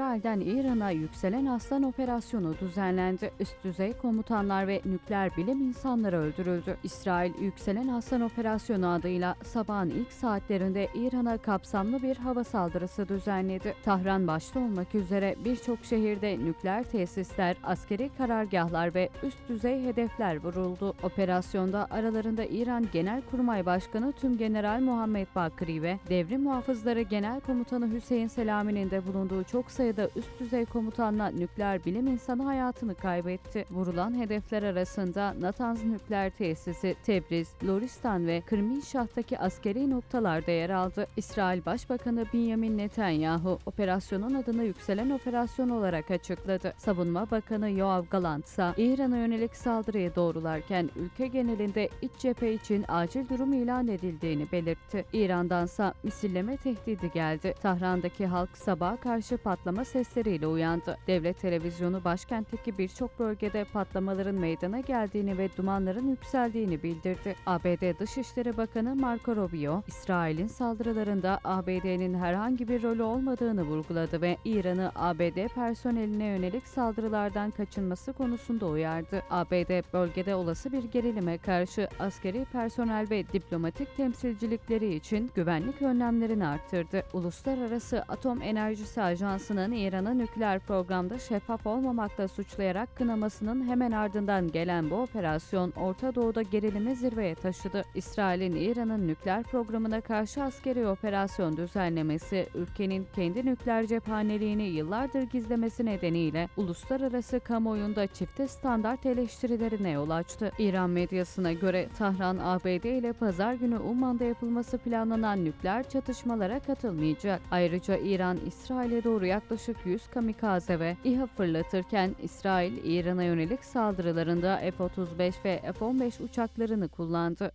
İsrail'den İran'a yükselen aslan operasyonu düzenlendi. Üst düzey komutanlar ve nükleer bilim insanları öldürüldü. İsrail yükselen aslan operasyonu adıyla sabahın ilk saatlerinde İran'a kapsamlı bir hava saldırısı düzenledi. Tahran başta olmak üzere birçok şehirde nükleer tesisler, askeri karargahlar ve üst düzey hedefler vuruldu. Operasyonda aralarında İran Genelkurmay Başkanı Tümgeneral Muhammed Bakri ve Devrim Muhafızları Genel Komutanı Hüseyin Selami'nin de bulunduğu çok sayıda üst düzey komutanla nükleer bilim insanı hayatını kaybetti. Vurulan hedefler arasında Natanz nükleer tesisi, Tebriz, Loristan ve Kırminşah'taki askeri noktalarda yer aldı. İsrail Başbakanı Benjamin Netanyahu operasyonun adını yükselen operasyon olarak açıkladı. Savunma Bakanı Yoav Galant ise İran'a yönelik saldırıyı doğrularken ülke genelinde iç cephe için acil durum ilan edildiğini belirtti. İran'dansa misilleme tehdidi geldi. Tahran'daki halk sabaha karşı patlama sesleriyle uyandı. Devlet televizyonu başkentteki birçok bölgede patlamaların meydana geldiğini ve dumanların yükseldiğini bildirdi. ABD Dışişleri Bakanı Marco Rubio, İsrail'in saldırılarında ABD'nin herhangi bir rolü olmadığını vurguladı ve İran'ı ABD personeline yönelik saldırılardan kaçınması konusunda uyardı. ABD bölgede olası bir gerilime karşı askeri personel ve diplomatik temsilcilikleri için güvenlik önlemlerini arttırdı. Uluslararası Atom Enerjisi Ajansı'nın İran'ı nükleer programda şeffaf olmamakla suçlayarak kınamasının hemen ardından gelen bu operasyon Orta Doğu'da gerilimi zirveye taşıdı. İsrail'in İran'ın nükleer programına karşı askeri operasyon düzenlemesi, ülkenin kendi nükleer cephaneliğini yıllardır gizlemesi nedeniyle uluslararası kamuoyunda çifte standart eleştirilerine yol açtı. İran medyasına göre Tahran, ABD ile pazar günü Umman'da yapılması planlanan nükleer çatışmalara katılmayacak. Ayrıca İran, İsrail'e doğru yaklaşık 100 kamikaze ve İHA fırlatırken İsrail, İran'a yönelik saldırılarında F-35 ve F-15 uçaklarını kullandı.